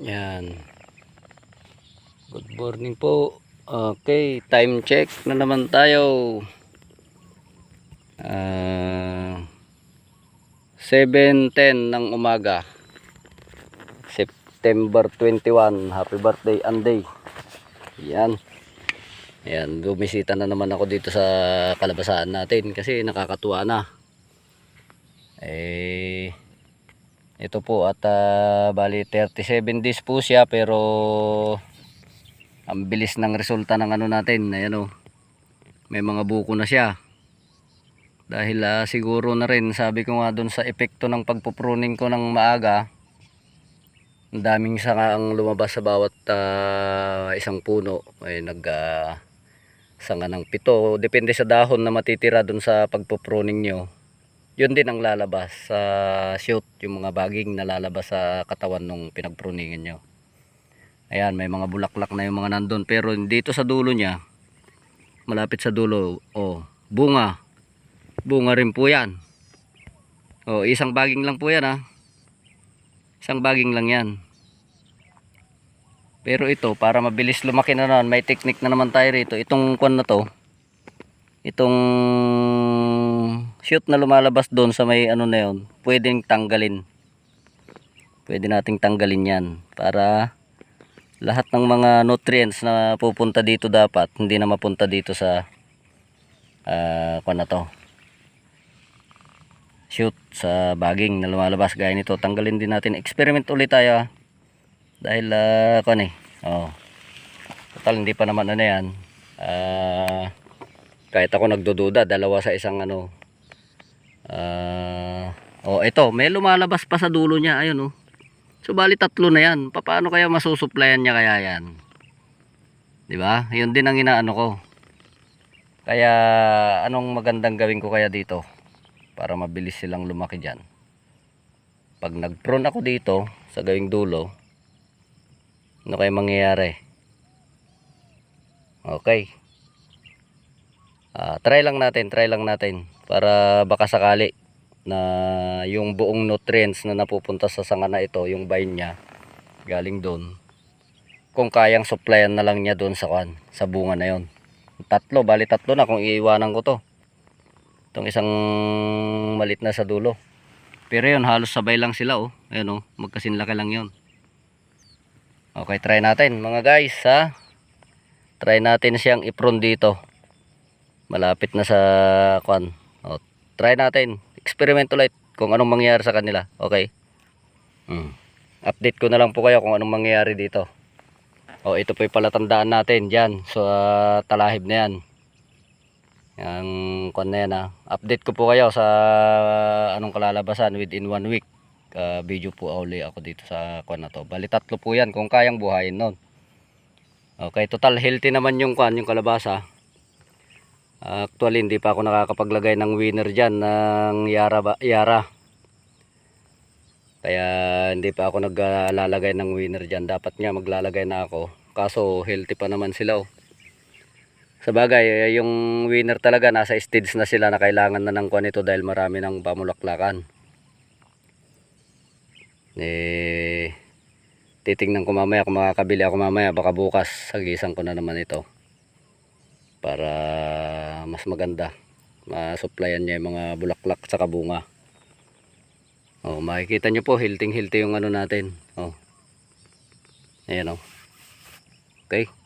Yan. Good morning po. Okay, time check na naman tayo. Ah 7.10 ng umaga. September 21. Happy birthday, Anday. Yan. Yan, bumisita na naman ako dito sa kalabasaan natin kasi nakakatuwa na. Eh, ito po at ah, bali 37 days po siya pero ang bilis ng resulta ng ano natin. Ayan o. May mga buko na siya. Dahil ah, siguro na rin sabi ko nga doon sa epekto ng pagpupruning ko ng maaga. Ang daming sanga ang lumabas sa bawat ah, isang puno. Ay nag ah, sanga ng pito. Depende sa dahon na matitira doon sa pagpupruning nyo. Yun din ang lalabas sa shoot. Yung mga baging na lalabas sa katawan nung pinagpruningin nyo. Ayan, may mga bulaklak na yung mga nandun. Pero dito sa dulo niya, malapit sa dulo, oh, bunga. Bunga rin po yan. Oh, isang baging lang po yan ha. Isang baging lang yan. Pero ito, para mabilis lumaki na naman, may technique na naman tayo rito. Itong kwan na to, itong shoot na lumalabas doon sa may ano na yun, pwedeng tanggalin. Pwede nating tanggalin yan para lahat ng mga nutrients na pupunta dito dapat hindi na mapunta dito sa uh, na to shoot sa baging na lumalabas gaya nito tanggalin din natin experiment ulit tayo ah. dahil uh, kwan eh oh. total hindi pa naman ano yan ah kahit ako nagdududa dalawa sa isang ano ah oh ito may lumalabas pa sa dulo niya ayun oh So bali tatlo na yan. Paano kaya masusuplayan niya kaya yan? 'Di ba? 'Yun din ang inaano ko. Kaya anong magandang gawin ko kaya dito para mabilis silang lumaki diyan? Pag nag-prune ako dito sa gawing dulo, ano kaya mangyayari? Okay. Ah, try lang natin, try lang natin para baka sakali na yung buong nutrients na napupunta sa sanga na ito, yung vine niya, galing doon. Kung kayang supplyan na lang niya doon sa kan, sa bunga na yon. Tatlo, bali tatlo na kung iiwanan ko to. Itong isang malit na sa dulo. Pero yun, halos sabay lang sila oh. Ayun oh, magkasinlaki lang yon. Okay, try natin mga guys ha. Try natin siyang ipron dito. Malapit na sa kwan. Oh, try natin experiment ulit kung anong mangyayari sa kanila. Okay? Hmm. Update ko na lang po kayo kung anong mangyayari dito. O, ito po yung palatandaan natin dyan. So, uh, talahib na yan. Yang kwan na yan ha. Update ko po kayo sa uh, anong kalalabasan within one week. Uh, video po uli ako dito sa kwan na to. Bali tatlo po yan kung kayang buhayin nun. Okay, total healthy naman yung kwan, yung kalabasa. Actually, hindi pa ako nakakapaglagay ng winner dyan ng Yara. Ba, Yara. Kaya hindi pa ako naglalagay ng winner dyan. Dapat nga maglalagay na ako. Kaso healthy pa naman sila oh. Sa bagay, yung winner talaga nasa stage na sila na kailangan na ng kuan ito dahil marami ng pamulaklakan. Eh, titingnan ko mamaya kung makakabili ako mamaya. Baka bukas, sagisan ko na naman ito para mas maganda. Masupplyan niya yung mga bulaklak sa bunga. Oh makikita nyo po hilting hilti yung ano natin. Oh. Ayan oh. Okay